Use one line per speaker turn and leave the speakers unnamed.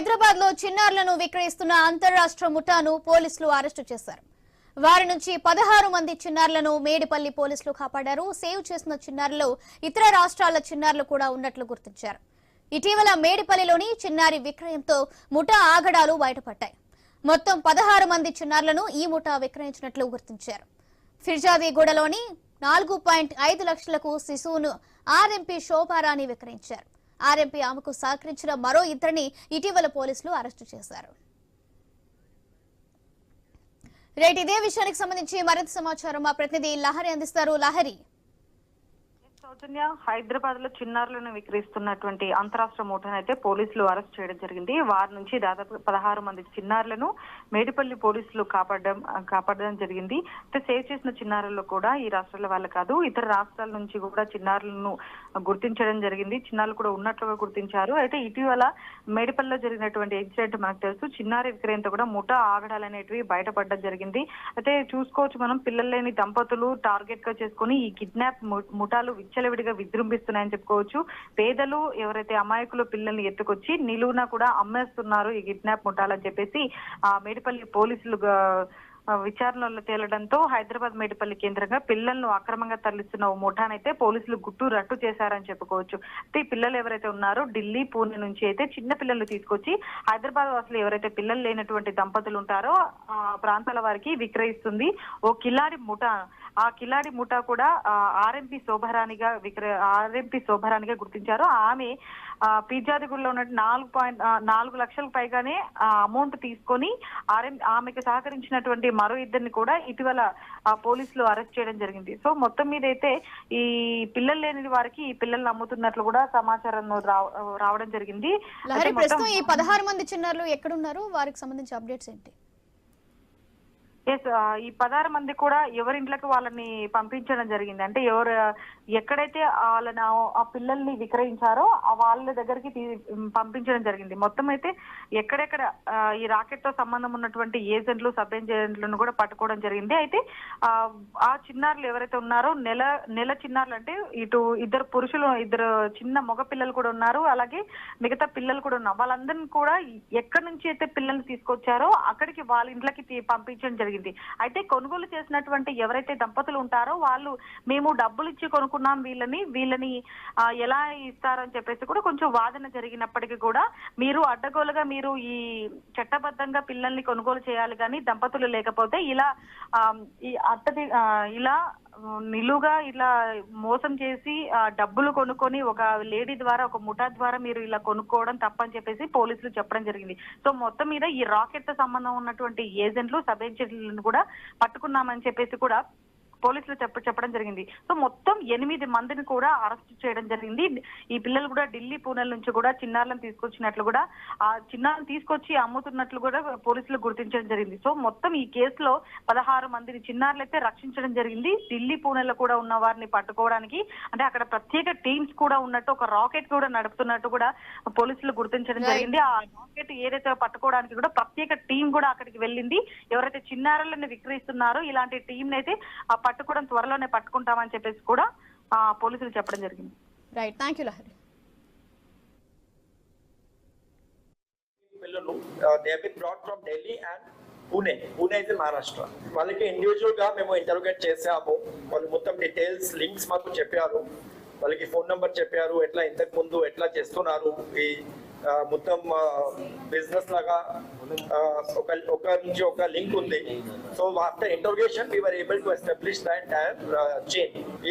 హైదరాబాద్లో చిన్నారులను విక్రయిస్తున్న అంతర్రాష్ట్ర ముఠాను పోలీసులు అరెస్టు చేశారు. వారి నుంచి పదహారు మంది చిన్నారులను మేడిపల్లి పోలీసులు కాపాడారు. సేవ్ చేసిన చిన్నారులో ఇతర రాష్ట్రాల చిన్నారులు కూడా ఉన్నట్లు గుర్తించారు. ఇటీవల మేడిపల్లిలోని చిన్నారి విక్రయంతో ముఠా ఆగడాలు బయటపడ్డాయి. మొత్తం పదహారు మంది చిన్నారులను ఈ ముఠా విక్రయించినట్లు గుర్తించారు. ఫిర్జాదీగూడలోని నాలుగు పాయింట్ ఐదు లక్షలకు శిశువును ఆర్ఎంపీ శోభారాణి విక్రయించారు. ఆర్ఎంపీ ఆమెకు సహకరించిన మరో ఇద్దరిని ఇటీవల పోలీసులు అరెస్టు చేశారు. రైట్ ఇదే విషయానికి సంబంధించి మరింత సమాచారం మా ప్రతినిధి లహరి అందిస్తారు. లహరి.
సౌజన్య హైదరాబాద్లో చిన్నారులను విక్రయిస్తున్నటువంటి అంతరాష్ట్ర మూటను అయితే పోలీసులు అరెస్ట్ చేయడం జరిగింది. వారి నుంచి దాదాపు పదహారు మంది చిన్నారులను మేడిపల్లి పోలీసులు కాపాడడం కాపాడడం జరిగింది. అయితే సేవ్ చేసిన చిన్నారుల్లో కూడా ఈ రాష్ట్రాల వాళ్ళు కాదు ఇతర రాష్ట్రాల నుంచి కూడా చిన్నారులను గుర్తించడం జరిగింది. చిన్నారులు కూడా ఉన్నట్లుగా గుర్తించారు. అయితే ఇటీవల మేడిపల్లిలో జరిగినటువంటి ఇన్సిడెంట్ మనకు తెలుసు. చిన్నారి విక్రయంతో కూడా ముఠా ఆగడాలు అనేటివి బయటపడడం జరిగింది. అయితే చూసుకోవచ్చు మనం పిల్లలు లేని దంపతులు టార్గెట్గా చేసుకుని ఈ కిడ్నాప్ ముఠాలు విచ్చలవిడిగా విజృంభిస్తున్నాయని చెప్పుకోవచ్చు. పేదలు ఎవరైతే అమాయకులు పిల్లల్ని ఎత్తుకొచ్చి నిలువున కూడా అమ్మేస్తున్నారు ఈ కిడ్నాప్ ముఠాలని చెప్పేసి ఆ మేడిపల్లి పోలీసులుగా విచారణలో తేలడంతో హైదరాబాద్ మేడిపల్లి కేంద్రంగా పిల్లలను అక్రమంగా తరలిస్తున్న ఓ ముఠానైతే పోలీసులు గుట్టు రట్టు చేశారని చెప్పుకోవచ్చు. అయితే ఈ పిల్లలు ఎవరైతే ఉన్నారో ఢిల్లీ పూణె నుంచి అయితే చిన్న పిల్లలు తీసుకొచ్చి హైదరాబాద్ వాసులు ఎవరైతే పిల్లలు లేనటువంటి దంపతులు ఉంటారో ఆ ప్రాంతాల వారికి విక్రయిస్తుంది ఓ కిలాడి ముఠా. ఆ కిలాడి ముఠా కూడా ఆర్ఎంపీ శోభారాణిగా విక్రయ ఆర్ఎంపీ శోభారాణిగా గుర్తించారు. ఆమె పిజ్జాదిగుడిలో ఉన్న నాలుగు పాయింట్ నాలుగు లక్షలకు పైగానే అమౌంట్ తీసుకొని ఆర్ఎం ఆమెకు సహకరించినటువంటి మరో ఇద్దరిని కూడా ఇటీవల ఆ, పోలీసులు అరెస్ట్ చేయడం జరిగింది. సో మొత్తం మీద అయితే ఈ పిల్లలు లేని వారికి ఈ పిల్లల్ని అమ్ముతున్నట్లు కూడా సమాచారం రావ- రావడం జరిగింది.
ప్రస్తుతం ఈ పదహారు మంది చిన్నారులు ఎక్కడున్నారు? వారికి సంబంధించి అప్డేట్స్ ఏంటి?
ఎస్ ఈ పదహారు మంది కూడా ఎవరింట్లోకి వాళ్ళని పంపించడం జరిగింది. అంటే ఎవరు ఎక్కడైతే వాళ్ళని ఆ- పిల్లల్ని విక్రయించారో ఆ వాళ్ళ దగ్గరికి తీ- పంపించడం జరిగింది. మొత్తం అయితే ఎక్కడెక్కడ ఈ రాకెట్తో సంబంధం ఉన్నటువంటి ఏజెంట్లు సబ్ ఏజెంట్లను కూడా పట్టుకోవడం జరిగింది. అయితే ఆ, చిన్నారులు ఎవరైతే ఉన్నారో నెల నెల చిన్నారులు అంటే ఇటు ఇద్దరు పురుషులు ఇద్దరు చిన్న మగ పిల్లలు కూడా ఉన్నారు. అలాగే మిగతా పిల్లలు కూడా ఉన్నారు. వాళ్ళందరినీ కూడా ఎక్కడి నుంచి అయితే పిల్లల్ని తీసుకొచ్చారో అక్కడికి వాళ్ళ ఇంట్లోకి తీ- పంపించడం జరిగింది. అయితే కొనుగోలు చేసినటువంటి ఎవరైతే దంపతులు ఉంటారో వాళ్ళు మేము డబ్బులు ఇచ్చి కొనుక్కున్నాం వీళ్ళని వీళ్ళని ఎలా ఇస్తారని చెప్పేసి కూడా కొంచెం వాదన జరిగినప్పటికీ కూడా మీరు అడ్డగోలుగా మీరు ఈ చట్టబద్ధంగా పిల్లల్ని కొనుగోలు చేయాలి కానీ దంపతులు లేకపోతే ఇలా ఆ, ఈ ఇలా నిలువుగా ఇలా మోసం చేసి ఆ, డబ్బులు కొనుక్కొని ఒక లేడీ ద్వారా ఒక ముఠా ద్వారా మీరు ఇలా కొనుక్కోవడం తప్పని చెప్పేసి పోలీసులు చెప్పడం జరిగింది. సో మొత్తం మీద ఈ రాకెట్తో సంబంధం ఉన్నటువంటి ఏజెంట్లు సబ్ ఏజెంట్లను కూడా పట్టుకున్నామని చెప్పేసి కూడా పోలీసులు చెప్ప చెప్పడం జరిగింది. సో మొత్తం ఎనిమిది మందిని కూడా అరెస్ట్ చేయడం జరిగింది. ఈ పిల్లలు కూడా ఢిల్లీ పూణెల నుంచి కూడా చిన్నారులను తీసుకొచ్చినట్లు కూడా ఆ చిన్నారులను తీసుకొచ్చి అమ్ముతున్నట్లు కూడా పోలీసులు గుర్తించడం జరిగింది. సో మొత్తం ఈ కేసులో పదహారు మందిని చిన్నారులు అయితే రక్షించడం జరిగింది. ఢిల్లీ పూణెలో కూడా ఉన్న వారిని పట్టుకోవడానికి అంటే అక్కడ ప్రత్యేక టీమ్స్ కూడా ఉన్నట్టు ఒక రాకెట్ కూడా నడుపుతున్నట్టు కూడా పోలీసులు గుర్తించడం. జరిగింది. ఆ రాకెట్ ఏదైతే పట్టుకోవడానికి కూడా ప్రత్యేక టీం కూడా అక్కడికి వెళ్ళింది. ఎవరైతే చిన్నారులను విక్రయిస్తున్నారో ఇలాంటి టీం అయితే పట్టుకోవడం త్వరలోనే పట్టుకుంటామని చెప్పేసి కూడా ఆ పోలీసులు చెప్పడం జరిగింది.
రైట్ థ్యాంక్ యూ లహరి
పిల్లలు they been brought from Delhi and Pune Pune అయితే మహారాష్ట్ర వాళ్ళకి ఇండివిజువల్గా మేము ఇంటర్వ్యూట్ చేసాము వాళ్ళు మొత్తం డీటెయిల్స్ లింక్స్ మాకు చెప్పారు. వాళ్ళకి ఫోన్ నంబర్ చెప్పారు. ఎట్లా ఇంతకు ముందు ఎట్లా చేస్తున్నారు? ఈ మొత్తం బిజినెస్ లాగా ఒక ఒక నుంచి ఒక లింక్ ఉంది. So after intervention we're able to establish that chain